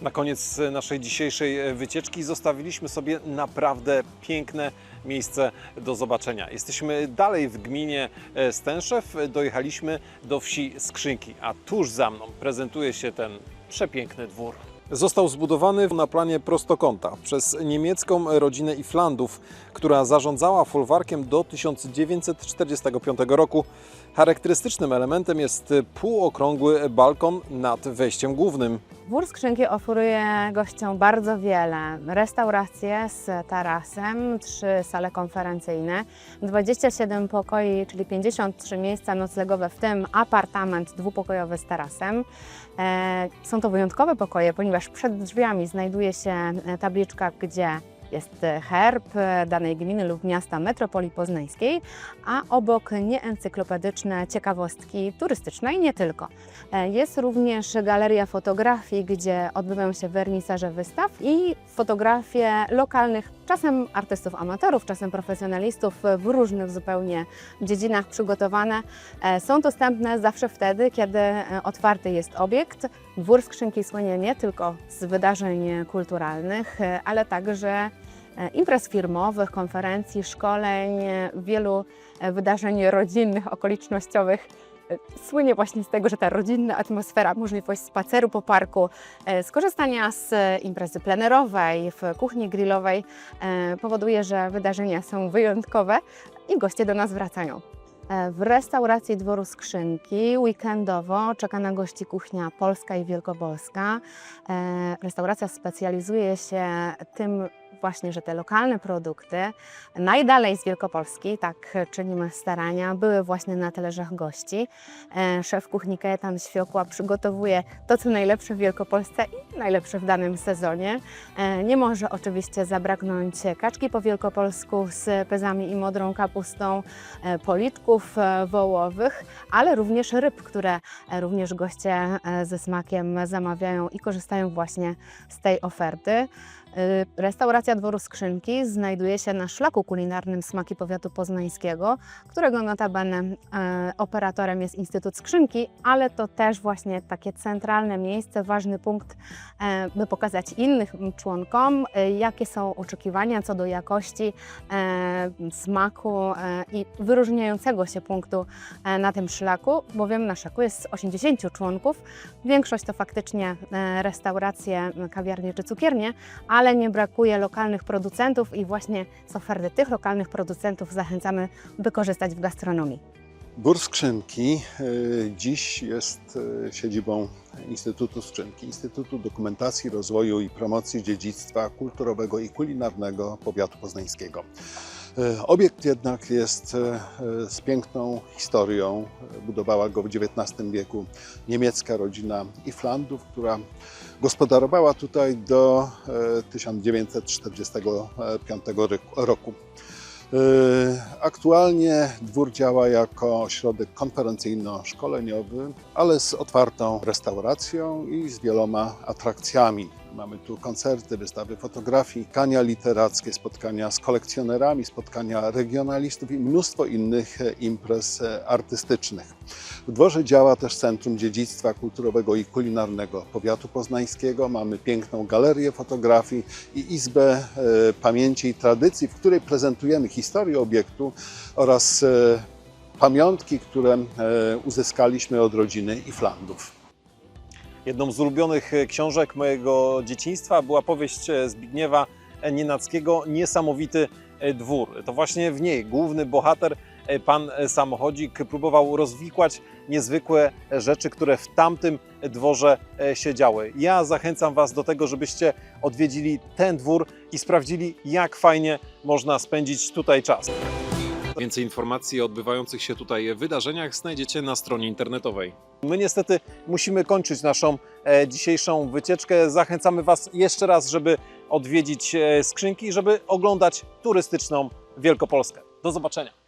Na koniec naszej dzisiejszej wycieczki zostawiliśmy sobie naprawdę piękne miejsce do zobaczenia. Jesteśmy dalej w gminie e, Stęszew, dojechaliśmy do wsi Skrzynki, a tuż za mną prezentuje się ten przepiękny dwór. Został zbudowany na planie prostokąta przez niemiecką rodzinę Iflandów, która zarządzała folwarkiem do 1945 roku. Charakterystycznym elementem jest półokrągły balkon nad wejściem głównym. Dwór Skrzynki oferuje gościom bardzo wiele. Restauracje z tarasem, trzy sale konferencyjne, 27 pokoi, czyli 53 miejsca noclegowe, w tym apartament dwupokojowy z tarasem. E, Są to wyjątkowe pokoje, ponieważ przed drzwiami znajduje się e, tabliczka, gdzie jest e, herb e, danej gminy lub miasta metropolii poznańskiej, a obok nieencyklopedyczne ciekawostki turystyczne i nie tylko. E, Jest również galeria fotografii, gdzie odbywają się wernisaże wystaw i fotografie lokalnych, czasem artystów amatorów, czasem profesjonalistów w różnych zupełnie dziedzinach przygotowane. E, Są dostępne zawsze wtedy, kiedy e, otwarty jest obiekt. Dwór Skrzynki słynie nie tylko z wydarzeń kulturalnych, e, ale także imprez firmowych, konferencji, szkoleń, wielu wydarzeń rodzinnych, okolicznościowych. Słynie właśnie z tego, że ta rodzinna atmosfera, możliwość spaceru po parku, e, skorzystania z imprezy plenerowej, w kuchni grillowej e, powoduje, że wydarzenia są wyjątkowe i goście do nas wracają. E, W restauracji Dworu Skrzynki weekendowo czeka na gości kuchnia polska i wielkopolska. Restauracja specjalizuje się tym właśnie, że te lokalne produkty najdalej z Wielkopolski, tak czynimy starania, były właśnie na talerzach gości. E, Szef kuchni Kajetan Świokła przygotowuje to, co najlepsze w Wielkopolsce i najlepsze w danym sezonie. E, Nie może oczywiście zabraknąć kaczki po wielkopolsku z pezami i modrą kapustą, e, policzków wołowych, ale również ryb, które również goście ze smakiem zamawiają i korzystają właśnie z tej oferty. Y, Dworu Skrzynki znajduje się na szlaku kulinarnym Smaki Powiatu Poznańskiego, którego notabene e, operatorem jest Instytut Skrzynki, ale to też właśnie takie centralne miejsce, ważny punkt, e, by pokazać innych członkom, e, jakie są oczekiwania co do jakości, e, smaku e, i wyróżniającego się punktu e, na tym szlaku, bowiem na szlaku jest 80 członków. Większość to faktycznie e, restauracje, kawiarnie czy cukiernie, ale nie brakuje lokalnych producentów i właśnie z oferty tych lokalnych producentów zachęcamy, by korzystać w gastronomii. Dwór Skrzynki y, dziś jest y, siedzibą Instytutu Skrzynki, Instytutu Dokumentacji, Rozwoju i Promocji Dziedzictwa Kulturowego i Kulinarnego Powiatu Poznańskiego. Y, Obiekt jednak jest y, z piękną historią. Budowała go w XIX wieku niemiecka rodzina Iflandów, która gospodarowała tutaj do y, 1945 roku. Yy, Aktualnie dwór działa jako ośrodek konferencyjno-szkoleniowy, ale z otwartą restauracją i z wieloma atrakcjami. Mamy tu koncerty, wystawy fotografii, spotkania literackie, spotkania z kolekcjonerami, spotkania regionalistów i mnóstwo innych e, imprez e, artystycznych. W dworze działa też Centrum Dziedzictwa Kulturowego i Kulinarnego Powiatu Poznańskiego. Mamy piękną galerię fotografii i Izbę e, Pamięci i Tradycji, w której prezentujemy historię obiektu oraz pamiątki, które uzyskaliśmy od rodziny Iflandów. Jedną z ulubionych e, książek mojego dzieciństwa była powieść e, Zbigniewa Nienackiego Niesamowity e, dwór. To właśnie w niej główny bohater, pan samochodzik, próbował rozwikłać niezwykłe rzeczy, które w tamtym dworze się działy. Ja zachęcam Was do tego, żebyście odwiedzili ten dwór i sprawdzili, jak fajnie można spędzić tutaj czas. Więcej informacji o odbywających się tutaj wydarzeniach znajdziecie na stronie internetowej. My niestety musimy kończyć naszą e, dzisiejszą wycieczkę. Zachęcamy Was jeszcze raz, żeby odwiedzić e, skrzynki, żeby oglądać turystyczną Wielkopolskę. Do zobaczenia.